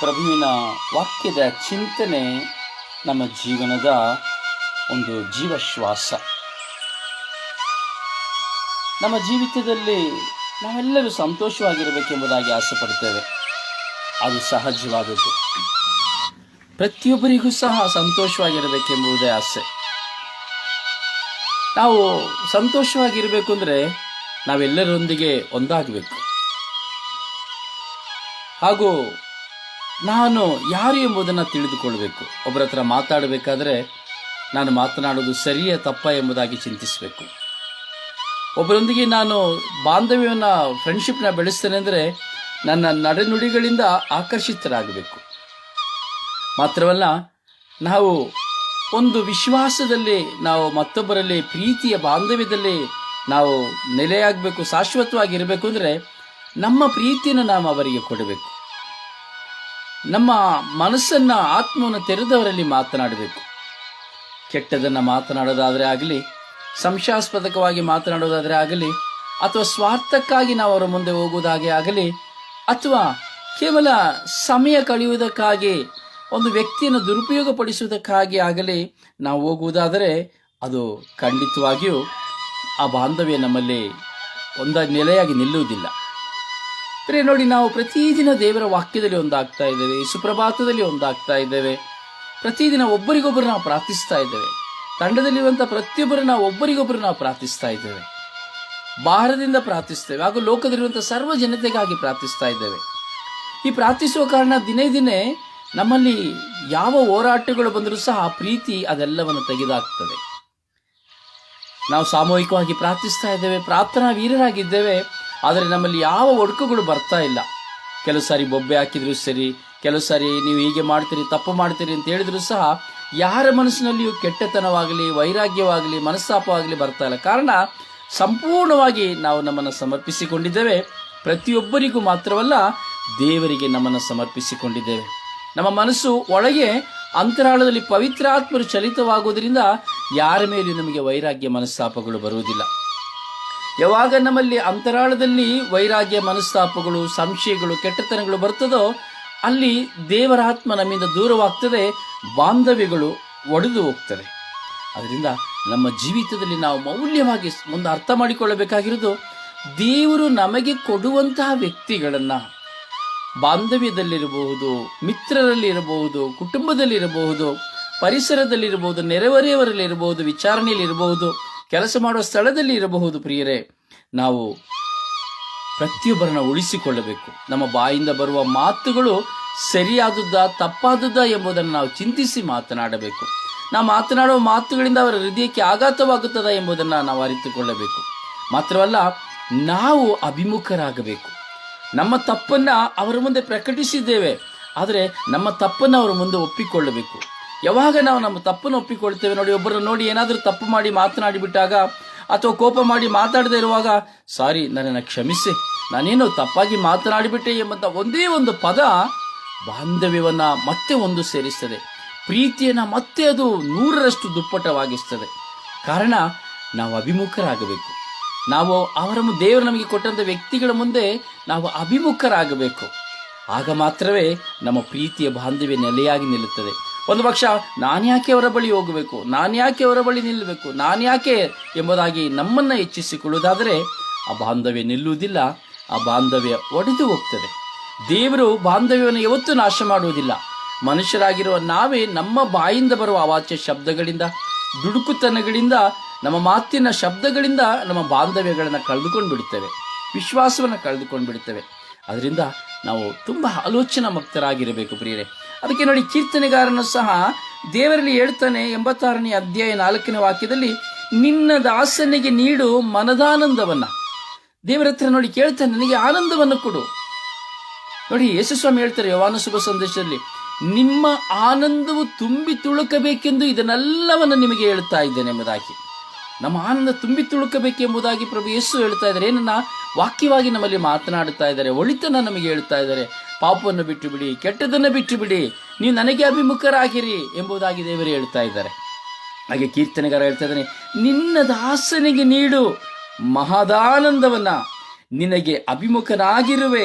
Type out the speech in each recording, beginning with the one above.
ಪ್ರಭುವಿನ ವಾಕ್ಯದ ಚಿಂತನೆ ನಮ್ಮ ಜೀವನದ ಒಂದು ಜೀವಶ್ವಾಸ. ನಮ್ಮ ಜೀವಿತದಲ್ಲಿ ನಾವೆಲ್ಲರೂ ಸಂತೋಷವಾಗಿರಬೇಕೆಂಬುದಾಗಿ ಆಸೆ ಪಡ್ತೇವೆ ಅದು ಸಹಜವಾದದ್ದು. ಪ್ರತಿಯೊಬ್ಬರಿಗೂ ಸಹ ಸಂತೋಷವಾಗಿರಬೇಕೆಂಬುದೇ ಆಸೆ. ನಾವು ಸಂತೋಷವಾಗಿರಬೇಕು ಅಂದರೆ ನಾವೆಲ್ಲರೊಂದಿಗೆ ಒಂದಾಗಬೇಕು. ಹಾಗೂ ನಾನು ಯಾರು ಎಂಬುದನ್ನು ತಿಳಿದುಕೊಳ್ಬೇಕು ಒಬ್ಬರ ಹತ್ರ ಮಾತಾಡಬೇಕಾದ್ರೆ ನಾನು ಮಾತನಾಡೋದು ಸರಿಯೇ ತಪ್ಪ ಎಂಬುದಾಗಿ ಚಿಂತಿಸಬೇಕು. ಒಬ್ಬರೊಂದಿಗೆ ನಾನು ಬಾಂಧವ್ಯವನ್ನು ಫ್ರೆಂಡ್ಶಿಪ್ನ ಬೆಳೆಸ್ತೇನೆ ಅಂದರೆ ನನ್ನ ನಡೆನುಡಿಗಳಿಂದ ಆಕರ್ಷಿತರಾಗಬೇಕು. ಮಾತ್ರವಲ್ಲ, ನಾವು ಒಂದು ವಿಶ್ವಾಸದಲ್ಲಿ ನಾವು ಮತ್ತೊಬ್ಬರಲ್ಲಿ ಪ್ರೀತಿಯ ಬಾಂಧವ್ಯದಲ್ಲಿ ನಾವು ನೆಲೆಯಾಗಬೇಕು ಶಾಶ್ವತವಾಗಿರಬೇಕು ಅಂದರೆ ನಮ್ಮ ಪ್ರೀತಿಯನ್ನು ನಾವು ಅವರಿಗೆ ಕೊಡಬೇಕು. ನಮ್ಮ ಮನಸ್ಸನ್ನು, ಆತ್ಮವನ್ನು ತೆರೆದವರಲ್ಲಿ ಮಾತನಾಡಬೇಕು. ಕೆಟ್ಟದನ್ನು ಮಾತನಾಡೋದಾದರೆ ಆಗಲಿ, ಸಂಶಯಾಸ್ಪದಕವಾಗಿ ಮಾತನಾಡೋದಾದರೆ ಆಗಲಿ, ಅಥವಾ ಸ್ವಾರ್ಥಕ್ಕಾಗಿ ನಾವು ಅವರ ಮುಂದೆ ಹೋಗುವುದಾಗಿ ಆಗಲಿ, ಅಥವಾ ಕೇವಲ ಸಮಯ ಕಳೆಯುವುದಕ್ಕಾಗಿ, ಒಂದು ವ್ಯಕ್ತಿಯನ್ನು ದುರುಪಯೋಗಪಡಿಸುವುದಕ್ಕಾಗಿ ಆಗಲಿ ನಾವು ಹೋಗುವುದಾದರೆ, ಅದು ಖಂಡಿತವಾಗಿಯೂ ಆ ಬಾಂಧವ್ಯ ನಮ್ಮಲ್ಲಿ ಒಂದ ನೆಲೆಯಾಗಿ ನಿಲ್ಲುವುದಿಲ್ಲ. ಪ್ರಿಯ ನೋಡಿ ನಾವು ಪ್ರತಿದಿನ ದೇವರ ವಾಕ್ಯದಲ್ಲಿ ಒಂದಾಗ್ತಾ ಇದ್ದೇವೆ ಸುಪ್ರಭಾತದಲ್ಲಿ ಒಂದಾಗ್ತಾ ಇದ್ದೇವೆ. ಪ್ರತಿದಿನ ಒಬ್ಬರಿಗೊಬ್ಬರು ನಾವು ಪ್ರಾರ್ಥಿಸ್ತಾ ಇದ್ದೇವೆ. ತಂಡದಲ್ಲಿರುವಂಥ ಪ್ರತಿಯೊಬ್ಬರು ನಾವು ಒಬ್ಬರಿಗೊಬ್ಬರು ನಾವು ಪ್ರಾರ್ಥಿಸ್ತಾ ಇದ್ದೇವೆ. ಭಾರದಿಂದ ಪ್ರಾರ್ಥಿಸ್ತೇವೆ. ಹಾಗೂ ಲೋಕದಲ್ಲಿರುವಂಥ ಸರ್ವ ಜನತೆಗಾಗಿ ಪ್ರಾರ್ಥಿಸ್ತಾ ಇದ್ದೇವೆ. ಈ ಪ್ರಾರ್ಥಿಸುವ ಕಾರಣ ದಿನೇ ದಿನೇ ನಮ್ಮಲ್ಲಿ ಯಾವ ಹೋರಾಟಗಳು ಬಂದರೂ ಸಹ ಆ ಪ್ರೀತಿ ಅದೆಲ್ಲವನ್ನು ತೆಗೆದಾಗ್ತದೆ. ನಾವು ಸಾಮೂಹಿಕವಾಗಿ ಪ್ರಾರ್ಥಿಸ್ತಾ ಇದ್ದೇವೆ. ಪ್ರಾರ್ಥನಾ ವೀರರಾಗಿದ್ದೇವೆ. ಆದರೆ ನಮ್ಮಲ್ಲಿ ಯಾವ ಒಡಕುಗಳು ಬರ್ತಾ ಇಲ್ಲ. ಕೆಲವು ಸಾರಿ ಬೊಬ್ಬೆ ಹಾಕಿದ್ರು ಸರಿ, ಕೆಲವು ಸಾರಿ ನೀವು ಹೀಗೆ ಮಾಡ್ತೀರಿ, ತಪ್ಪು ಮಾಡ್ತೀರಿ ಅಂತ ಹೇಳಿದ್ರು ಸಹ ಯಾರ ಮನಸ್ಸಿನಲ್ಲಿಯೂ ಕೆಟ್ಟತನವಾಗಲಿ, ವೈರಾಗ್ಯವಾಗಲಿ, ಮನಸ್ತಾಪವಾಗಲಿ ಬರ್ತಾ ಇಲ್ಲ. ಕಾರಣ ಸಂಪೂರ್ಣವಾಗಿ ನಾವು ನಮ್ಮನ್ನು ಸಮರ್ಪಿಸಿಕೊಂಡಿದ್ದೇವೆ. ಪ್ರತಿಯೊಬ್ಬರಿಗೂ ಮಾತ್ರವಲ್ಲ, ದೇವರಿಗೆ ನಮ್ಮನ್ನು ಸಮರ್ಪಿಸಿಕೊಂಡಿದ್ದೇವೆ. ನಮ್ಮ ಮನಸ್ಸು ಒಳಗೆ ಅಂತರಾಳದಲ್ಲಿ ಪವಿತ್ರಾತ್ಮರು ಚಲಿತವಾಗುವುದರಿಂದ ಯಾರ ಮೇಲೆ ನಮಗೆ ವೈರಾಗ್ಯ ಮನಸ್ತಾಪಗಳು ಬರುವುದಿಲ್ಲ. ಯಾವಾಗ ನಮ್ಮಲ್ಲಿ ಅಂತರಾಳದಲ್ಲಿ ವೈರಾಗ್ಯ, ಮನಸ್ತಾಪಗಳು, ಸಂಶಯಗಳು, ಕೆಟ್ಟತನಗಳು ಬರ್ತದೋ ಅಲ್ಲಿ ದೇವರ ಆತ್ಮ ನಮ್ಮಿಂದ ದೂರವಾಗ್ತದೆ, ಬಾಂಧವ್ಯಗಳು ಒಡೆದು ಹೋಗ್ತವೆ. ಅದರಿಂದ ನಮ್ಮ ಜೀವಿತದಲ್ಲಿ ನಾವು ಮೌಲ್ಯವಾಗಿ ಮುಂದೆ ಅರ್ಥ ಮಾಡಿಕೊಳ್ಳಬೇಕಾಗಿರೋದು ದೇವರು ನಮಗೆ ಕೊಡುವಂತಹ ವ್ಯಕ್ತಿಗಳನ್ನು. ಬಾಂಧವ್ಯದಲ್ಲಿರಬಹುದು, ಮಿತ್ರರಲ್ಲಿರಬಹುದು, ಕುಟುಂಬದಲ್ಲಿರಬಹುದು, ಪರಿಸರದಲ್ಲಿರಬಹುದು, ನೆರೆಹೊರೆಯವರಲ್ಲಿರಬಹುದು, ವಿಚಾರಣೆಯಲ್ಲಿರಬಹುದು ಕೆಲಸ ಮಾಡುವ ಸ್ಥಳದಲ್ಲಿ ಇರಬಹುದು ಪ್ರಿಯರೇ. ನಾವು ಪ್ರತಿಯೊಬ್ಬರನ್ನ ಉಳಿಸಿಕೊಳ್ಳಬೇಕು. ನಮ್ಮ ಬಾಯಿಂದ ಬರುವ ಮಾತುಗಳು ಸರಿಯಾದುದ್ದ ತಪ್ಪಾದುದ್ದ ಎಂಬುದನ್ನು ನಾವು ಚಿಂತಿಸಿ ಮಾತನಾಡಬೇಕು. ನಾವು ಮಾತನಾಡುವ ಮಾತುಗಳಿಂದ ಅವರ ಹೃದಯಕ್ಕೆ ಆಘಾತವಾಗುತ್ತದ ಎಂಬುದನ್ನು ನಾವು ಅರಿತುಕೊಳ್ಳಬೇಕು. ಮಾತ್ರವಲ್ಲ, ನಾವು ಅಭಿಮುಖರಾಗಬೇಕು. ನಮ್ಮ ತಪ್ಪನ್ನು ಅವರ ಮುಂದೆ ಪ್ರಕಟಿಸಿದ್ದೇವೆ, ಆದರೆ ನಮ್ಮ ತಪ್ಪನ್ನು ಅವರ ಮುಂದೆ ಒಪ್ಪಿಕೊಳ್ಳಬೇಕು. ಯಾವಾಗ ನಾವು ನಮ್ಮ ತಪ್ಪನ್ನು ಒಪ್ಪಿಕೊಳ್ತೇವೆ ನೋಡಿ, ಒಬ್ಬರನ್ನು ನೋಡಿ ಏನಾದರೂ ತಪ್ಪು ಮಾಡಿ ಮಾತನಾಡಿಬಿಟ್ಟಾಗ ಅಥವಾ ಕೋಪ ಮಾಡಿ ಮಾತಾಡದೇ ಇರುವಾಗ, ಸಾರಿ, ನನ್ನನ್ನು ಕ್ಷಮಿಸಿ. ನಾನೇನು ತಪ್ಪಾಗಿ ಮಾತನಾಡಿಬಿಟ್ಟೆ ಎಂಬಂಥ ಒಂದೇ ಒಂದು ಪದ ಬಾಂಧವ್ಯವನ್ನು ಮತ್ತೆ ಒಂದು ಸೇರಿಸ್ತದೆ. ಪ್ರೀತಿಯನ್ನು ಮತ್ತೆ ಅದು ನೂರರಷ್ಟು ದುಪ್ಪಟವಾಗಿಸ್ತದೆ. ಕಾರಣ, ನಾವು ಅಭಿಮುಖರಾಗಬೇಕು. ನಾವು ಅವರ ದೇವರು ನಮಗೆ ಕೊಟ್ಟಂಥ ವ್ಯಕ್ತಿಗಳ ಮುಂದೆ ನಾವು ಅಭಿಮುಖರಾಗಬೇಕು. ಆಗ ಮಾತ್ರವೇ ನಮ್ಮ ಪ್ರೀತಿಯ ಬಾಂಧವ್ಯ ನೆಲೆಯಾಗಿ ನಿಲ್ಲುತ್ತದೆ. ಒಂದು ಪಕ್ಷ ನಾನ್ಯಾಕೆ ಅವರ ಬಳಿ ಹೋಗಬೇಕು? ನಾನ್ಯಾಕೆ ಅವರ ಬಳಿ ನಿಲ್ಲಬೇಕು ನಾನ್ಯಾಕೆ ಎಂಬುದಾಗಿ ನಮ್ಮನ್ನು ಹೆಚ್ಚಿಸಿಕೊಳ್ಳುವುದಾದರೆ, ಆ ಬಾಂಧವ್ಯ ನಿಲ್ಲುವುದಿಲ್ಲ, ಆ ಬಾಂಧವ್ಯ ಒಡೆದು ಹೋಗ್ತದೆ. ದೇವರು ಬಾಂಧವ್ಯವನ್ನು ಯಾವತ್ತೂ ನಾಶ ಮಾಡುವುದಿಲ್ಲ. ಮನುಷ್ಯರಾಗಿರುವ ನಾವೇ ನಮ್ಮ ಬಾಯಿಂದ ಬರುವ ಅವಾಚ್ಯ ಶಬ್ದಗಳಿಂದ, ದುಡುಕುತನಗಳಿಂದ, ನಮ್ಮ ಮಾತಿನ ಶಬ್ದಗಳಿಂದ ನಮ್ಮ ಬಾಂಧವ್ಯಗಳನ್ನು ಕಳೆದುಕೊಂಡು ಬಿಡುತ್ತೇವೆ ವಿಶ್ವಾಸವನ್ನು ಕಳೆದುಕೊಂಡು ಬಿಡುತ್ತೇವೆ ಅದರಿಂದ ನಾವು ತುಂಬ ಆಲೋಚನಾ ಮುಕ್ತರಾಗಿರಬೇಕು ಪ್ರಿಯರೇ. ಅದಕ್ಕೆ ನೋಡಿ ಕೀರ್ತನೆಗಾರನು ಸಹ ದೇವರಲ್ಲಿ ಹೇಳ್ತಾನೆ ಎಂಬತ್ತಾರನೇ ಅಧ್ಯಾಯ ನಾಲ್ಕನೇ ವಾಕ್ಯದಲ್ಲಿ, ನಿನ್ನ ದಾಸನಿಗೆ ನೀಡು ಮನದಾನಂದವನ್ನ. ದೇವರ ಹತ್ರ ನೋಡಿ ಕೇಳ್ತಾನೆ, ನನಗೆ ಆನಂದವನ್ನು ಕೊಡು. ನೋಡಿ ಯಶಸ್ವಾಮಿ ಹೇಳ್ತಾರೆ ಯವಾನ ಶುಭ ಸಂದೇಶದಲ್ಲಿ, ನಿಮ್ಮ ಆನಂದವು ತುಂಬಿ ತುಳುಕಬೇಕೆಂದು ಇದನ್ನೆಲ್ಲವನ್ನು ನಿಮಗೆ ಹೇಳ್ತಾ ಇದ್ದೇನೆ ಎಂಬುದಾಗಿ. ನಮ್ಮ ಆನಂದ ತುಂಬಿ ತುಳುಕಬೇಕೆಂಬುದಾಗಿ ಪ್ರಭು ಯೇಸು ಹೇಳ್ತಾ ಇದ್ದಾರೆ. ಏನನ್ನ? ವಾಕ್ಯವಾಗಿ ನಮ್ಮಲ್ಲಿ ಮಾತನಾಡುತ್ತಾ ಇದ್ದಾರೆ ಒಳಿತನ ನಮಗೆ ಹೇಳ್ತಾ ಇದ್ದಾರೆ. ಪಾಪವನ್ನು ಬಿಟ್ಟು ಬಿಡಿ ಕೆಟ್ಟದನ್ನು ಬಿಟ್ಟು ಬಿಡಿ ನೀವು ನನಗೆ ಅಭಿಮುಖರಾಗಿರಿ ಎಂಬುದಾಗಿ ದೇವರು ಹೇಳ್ತಾ ಇದ್ದಾರೆ. ಹಾಗೆ ಕೀರ್ತನೆಗಾರ ಹೇಳ್ತಾ ಇದ್ದಾನೆ, ನಿನ್ನ ದಾಸನಿಗೆ ನೀಡು ಮಹದಾನಂದವನ್ನ, ನಿನಗೆ ಅಭಿಮುಖನಾಗಿರುವೆ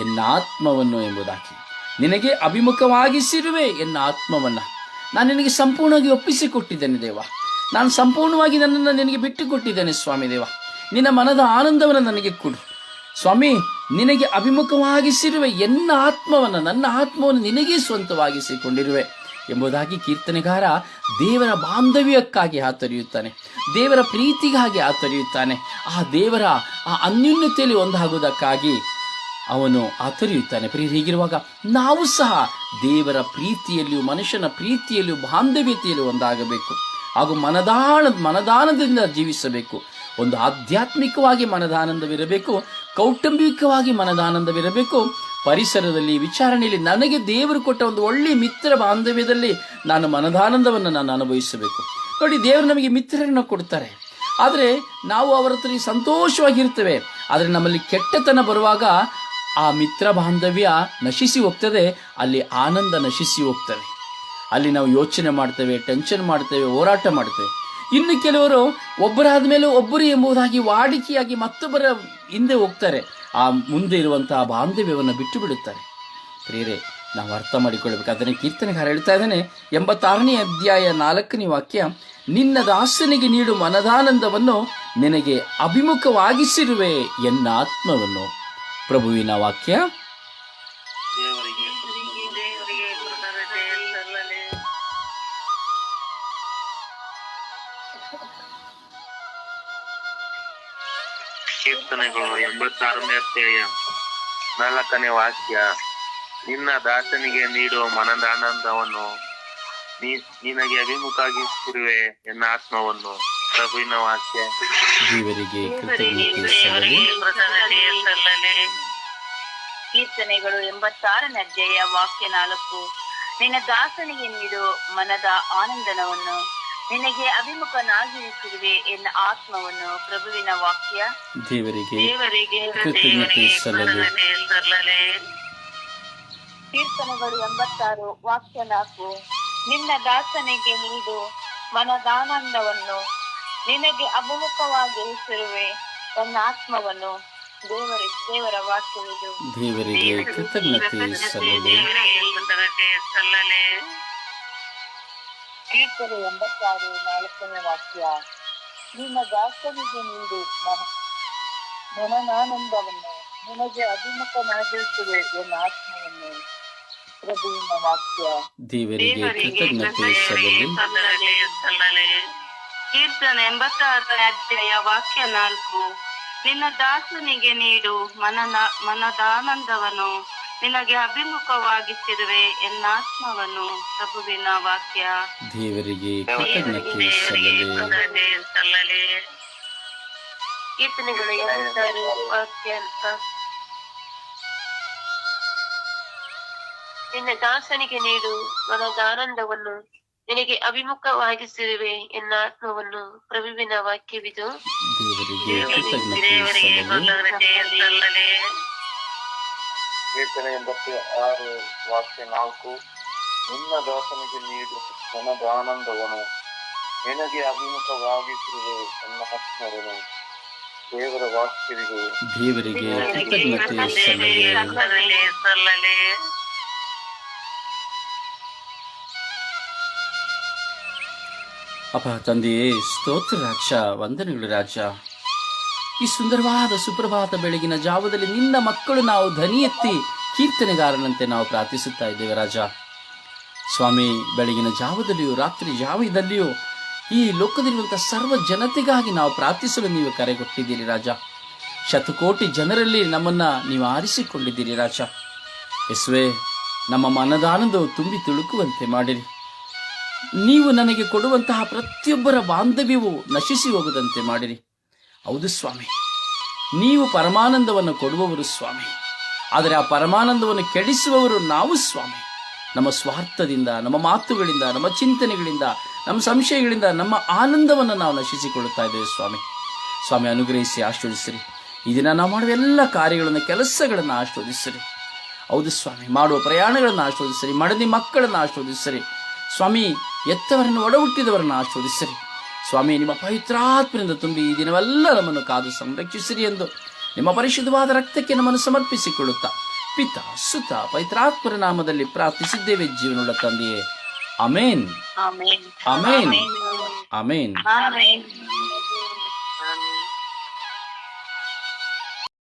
ಎನ್ನ ಆತ್ಮವನ್ನು ಎಂಬುದಾಗಿ. ನಿನಗೆ ಅಭಿಮುಖವಾಗಿಸಿರುವೆ ಎನ್ನ ಆತ್ಮವನ್ನು. ನಾನು ನಿನಗೆ ಸಂಪೂರ್ಣವಾಗಿ ಒಪ್ಪಿಸಿಕೊಟ್ಟಿದ್ದೇನೆ ದೇವ. ನಾನು ಸಂಪೂರ್ಣವಾಗಿ ನನ್ನನ್ನು ನಿನಗೆ ಬಿಟ್ಟುಕೊಟ್ಟಿದ್ದೇನೆ ಸ್ವಾಮಿ ದೇವ. ನಿನ್ನ ಮನದ ಆನಂದವನ್ನು ನನಗೆ ಕೊಡು. ಸ್ವಾಮಿ ನಿನಗೆ ಅಭಿಮುಖವಾಗಿಸಿರುವೆ, ಎನ್ನ ಆತ್ಮವನ್ನು, ನನ್ನ ಆತ್ಮವನ್ನು ನಿನಗೇ ಸ್ವಂತವಾಗಿಸಿಕೊಂಡಿರುವೆ ಎಂಬುದಾಗಿ ಕೀರ್ತನೆಗಾರ ದೇವರ ಬಾಂಧವ್ಯಕ್ಕಾಗಿ ಆತರಿಯುತ್ತಾನೆ, ದೇವರ ಪ್ರೀತಿಗಾಗಿ ಆತರಿಯುತ್ತಾನೆ, ಆ ದೇವರ ಆ ಅನ್ಯೂನ್ಯತೆಯಲ್ಲಿ ಒಂದಾಗುವುದಕ್ಕಾಗಿ ಅವನು ಆತರಿಯುತ್ತಾನೆ. ಪ್ರೀತಿ ಹೀಗಿರುವಾಗ ನಾವು ಸಹ ದೇವರ ಪ್ರೀತಿಯಲ್ಲಿಯೂ ಮನುಷ್ಯನ ಪ್ರೀತಿಯಲ್ಲಿಯೂ ಬಾಂಧವ್ಯತೆಯಲ್ಲಿ ಒಂದಾಗಬೇಕು ಹಾಗೂ ಮನದಾನ ಮನದಾನದಿಂದ ಜೀವಿಸಬೇಕು. ಒಂದು ಆಧ್ಯಾತ್ಮಿಕವಾಗಿ ಮನದಾನಂದವಿರಬೇಕು, ಕೌಟುಂಬಿಕವಾಗಿ ಮನದಾನಂದವಿರಬೇಕು. ಪರಿಸರದಲ್ಲಿ, ವಿಚಾರಣೆಯಲ್ಲಿ ನನಗೆ ದೇವರು ಕೊಟ್ಟ ಒಂದು ಒಳ್ಳೆಯ ಮಿತ್ರ ಬಾಂಧವ್ಯದಲ್ಲಿ ನಾನು ಮನದಾನಂದವನ್ನು ನಾನು ಅನುಭವಿಸಬೇಕು. ನೋಡಿ, ದೇವರು ನಮಗೆ ಮಿತ್ರರನ್ನು ಕೊಡ್ತಾರೆ. ಆದರೆ ನಾವು ಅವರ ಹತ್ರ ಸಂತೋಷವಾಗಿರ್ತೇವೆ. ಆದರೆ ನಮ್ಮಲ್ಲಿ ಕೆಟ್ಟತನ ಬರುವಾಗ ಆ ಮಿತ್ರ ಬಾಂಧವ್ಯ ನಶಿಸಿ ಹೋಗ್ತದೆ, ಅಲ್ಲಿ ಆನಂದ ನಶಿಸಿ ಹೋಗ್ತವೆ ಅಲ್ಲಿ ನಾವು ಯೋಚನೆ ಮಾಡ್ತೇವೆ, ಟೆನ್ಷನ್ ಮಾಡ್ತೇವೆ, ಹೋರಾಟ ಮಾಡ್ತೇವೆ. ಇನ್ನು ಕೆಲವರು ಒಬ್ಬರಾದ ಮೇಲೆ ಒಬ್ಬರು ಎಂಬುದಾಗಿ ವಾಡಿಕೆಯಾಗಿ ಮತ್ತೊಬ್ಬರ ಹಿಂದೆ ಹೋಗ್ತಾರೆ. ಆ ಮುಂದೆ ಇರುವಂತಹ ಬಾಂಧವ್ಯವನ್ನು ಬಿಟ್ಟು ಬಿಡುತ್ತಾರೆ. ಪ್ರೇರೆ ನಾವು ಅರ್ಥ ಮಾಡಿಕೊಳ್ಳಬೇಕು ಅದನ್ನೇ ಕೀರ್ತನೆಗಾರ ಹೇಳ್ತಾ ಇದ್ದಾನೆ, ಎಂಬತ್ತಾರನೇ ಅಧ್ಯಾಯ ನಾಲ್ಕನೇ ವಾಕ್ಯ, ನಿನ್ನ ದಾಸನಿಗೆ ನೀಡು ಮನದಾನಂದವನ್ನು ನಿನಗೆ ಅಭಿಮುಖವಾಗಿಸಿರುವೆ ಎನ್ನ ಆತ್ಮವನ್ನು ಪ್ರಭುವಿನ ವಾಕ್ಯ. ಕೀರ್ತನೆಗಳು ಎಂಬತ್ತಾರನೇ ಅಧ್ಯಾಯ. ನಾಲ್ಕನೇ ವಾಕ್ಯ. ನಿನ್ನ ದಾಸನಿಗೆ ನೀಡುವ ಮನದಾನಂದವನ್ನು ನೀ- ನಿನಗೆ ಅಭಿಮುಖಾಗಿಸಿರುವೆ ಎನ್ನ ಆತ್ಮವನ್ನು. ಪ್ರಭುವಿನ ವಾಕ್ಯ. ಕೀರ್ತನೆಗಳು ಎಂಬತ್ತಾರನೇ ಅಧ್ಯಾಯ ವಾಕ್ಯ ನಾಲ್ಕು. ನಿನ್ನ ದಾಸನಿಗೆ ನೀಡು ಮನದ ಆನಂದನವನ್ನು ನಿನಗೆ ಅಭಿಮುಖನಾಗಿರಿಸಿರುವೆ ಎನ್ನ ಆತ್ಮವನ್ನು ಪ್ರಭುವಿನ ವಾಕ್ಯ. ದೇವರಿಗೆ ಸಲ್ಲಲಿ. ಕೀರ್ತನೆಗಳು ಎಂಬತ್ತಾರು ವಾಕ್ಯ ನಾಲ್ಕು. ನಿನ್ನ ದಾಸನಿಗೆ ನೀಡು ಮನದಾನಂದವನ್ನು. ನಿನಗೆ ಅಭಿಮುಖವಾಗಿರಿಸಿರುವೆ ತನ್ನ ಆತ್ಮವನ್ನು. ದೇವರ ದೇವರ ವಾಕ್ಯವಿದು. ದೇವರಿಗೆ ಕೃತಜ್ಞತೆ ಸಲ್ಲಲಿ. ಕೀರ್ತನೆ ಎಂಬತ್ತಾರು ನಾಲ್ಕನೇ ವಾಕ್ಯ. ನಿಮ್ಮ ದಾಸನಿಗೆ ನೀಡು ಮನ- ಮನನಾನಂದವನ್ನು ನಿಮಗೆ ಅಭಿಮುಖನಾಗಿರುತ್ತದೆ ಎನ್ನ ಆತ್ಮವನ್ನು. ಪ್ರಭುವಿನ ವಾಕ್ಯ. ದೇವರಿಗೆ ಕೀರ್ತನೆ ಎಂಬತ್ತಾರನೇ ಅಧ್ಯಾಯ ವಾಕ್ಯ ನಾಲ್ಕು. ನಿನ್ನ ದಾಸನಿಗೆ ನೀಡು ಮನನ ಮನದಾನಂದವನ್ನು ನಿನಗೆ ಅಭಿಮುಖವಾಗಿಸಿರುವೆ ಎನ್ನಾತ್ಮವನ್ನು ಪ್ರಭುವಿನ ವಾಕ್ಯ. ದೇವರಿಗೆ ಕೃತಜ್ಞತೆ ಸಲ್ಲಲಿ. ಸಲ್ಲಲಿ. ಕೀರ್ತನೆಗಳು ವಾಕ್ಯ ನಿನ್ನ ದಾಸನಿಗೆ ನೀಡು ಮನದಾನಂದವನ್ನು. ನಿನಗೆ ಅಭಿಮುಖವಾಗಿಸಿರುವೆ ಎನ್ನ ಆತ್ಮವನ್ನು ಪ್ರಭುವಿನ ವಾಕ್ಯವಿದು. ದೇವರಿಗೆ ಕೀರ್ತನೆ ಎಂಬತ್ತಿ ಆರು ವಾಕ್ಯ ನಾಲ್ಕು ನಿನ್ನ ದಾಸನಿಗೆ ನೀಡು ಮನದಾನಂದವನು ನಿನಗೆ ಅಭಿಮುಖವಾಗಿಸಿರುವೆ ನನ್ನ ಆತ್ಮವನು ದೇವರ ವಾಕ್ಯವಿಗೆ ದೇವರಿಗೆ ಅಪ್ಪ ಸಲ್ಲಲಿ ತಂದೆಯೇ ಸ್ತೋತ್ರ ರಾಜ ವಂದನೆಗಳು ರಾಜ ಈ ಸುಂದರವಾದ, ಸುಪ್ರಭಾತ ಬೆಳಗಿನ ಜಾವದಲ್ಲಿ ನಿನ್ನ ಮಕ್ಕಳು ನಾವು ಧ್ವನಿ ಎತ್ತಿ ಕೀರ್ತನೆಗಾರನಂತೆ ನಾವು ಪ್ರಾರ್ಥಿಸುತ್ತಾ ಇದ್ದೇವೆ ರಾಜ. ಸ್ವಾಮಿ, ಬೆಳಗಿನ ಜಾವದಲ್ಲಿಯೂ, ರಾತ್ರಿ ಜಾವದಲ್ಲಿಯೂ ಈ ಲೋಕದಲ್ಲಿರುವಂತಹ ಸರ್ವ ಜನತೆಗಾಗಿ ನಾವು ಪ್ರಾರ್ಥಿಸಲು ನೀವು ಕರೆ ಕೊಟ್ಟಿದ್ದೀರಿ ರಾಜ. ಶತಕೋಟಿ ಜನರಲ್ಲಿ ನಮ್ಮನ್ನ ನೀವು ಆರಿಸಿಕೊಂಡಿದ್ದೀರಿ ರಾಜ. ಎಸ್ವೇ ನಮ್ಮ ಮನದಾನಂದವು ತುಂಬಿ ತುಳುಕುವಂತೆ ಮಾಡಿರಿ. ನೀವು ನನಗೆ ಕೊಡುವಂತಹ ಪ್ರತಿಯೊಬ್ಬರ ಬಾಂಧವ್ಯವು ನಶಿಸಿ ಹೋಗದಂತೆ ಮಾಡಿರಿ. ಹೌದು ಸ್ವಾಮಿ. ನೀವು ಪರಮಾನಂದವನ್ನು ಕೊಡುವವರು ಸ್ವಾಮಿ. ಆದರೆ ಆ ಪರಮಾನಂದವನ್ನು ಕೆಡಿಸುವವರು ನಾವು ಸ್ವಾಮಿ. ನಮ್ಮ ಸ್ವಾರ್ಥದಿಂದ, ನಮ್ಮ ಮಾತುಗಳಿಂದ, ನಮ್ಮ ಚಿಂತನೆಗಳಿಂದ, ನಮ್ಮ ಸಂಶಯಗಳಿಂದ, ನಮ್ಮ ಆನಂದವನ್ನು ನಾವು ನಶಿಸಿಕೊಳ್ಳುತ್ತಾ ಇದ್ದೇವೆ ಸ್ವಾಮಿ. ಸ್ವಾಮಿ, ಅನುಗ್ರಹಿಸಿ, ಆಶೀರ್ವದಿಸಿರಿ. ಈ ದಿನ ನಾವು ಮಾಡುವ ಎಲ್ಲ ಕಾರ್ಯಗಳನ್ನು, ಕೆಲಸಗಳನ್ನು ಆಶೀರ್ವದಿಸಿರಿ. ಹೌದು ಸ್ವಾಮಿ, ಮಾಡುವ ಪ್ರಯಾಣಗಳನ್ನು ಆಶೀರ್ವದಿಸಿರಿ, ಮಡದಿ ಮಕ್ಕಳನ್ನು ಆಶೀರ್ವದಿಸಿರಿ. ಸ್ವಾಮಿ, ಎತ್ತವರನ್ನು, ಒಡಹುಟ್ಟಿದವರನ್ನು ಹುಟ್ಟಿದವರನ್ನು ಸ್ವಾಮಿ ನಿಮ್ಮ ಪವಿತ್ರಾತ್ಮರಿಂದ ತುಂಬಿ ಈ ದಿನವೆಲ್ಲ ನಮ್ಮನ್ನು ಕಾದು ಸಂರಕ್ಷಿಸಿರಿ ಎಂದು ನಿಮ್ಮ ಪರಿಶುದ್ಧವಾದ ರಕ್ತಕ್ಕೆ ನಮ್ಮನ್ನು ಸಮರ್ಪಿಸಿಕೊಳ್ಳುತ್ತಾ ಪಿತ ಸುತ ಪವಿತ್ರಾತ್ಮರ ನಾಮದಲ್ಲಿ ಪ್ರಾರ್ಥಿಸಿದ್ದೇವೆ ಜೀವನುಳ್ಳ ತಂದೆಯೇ. Amen amen amen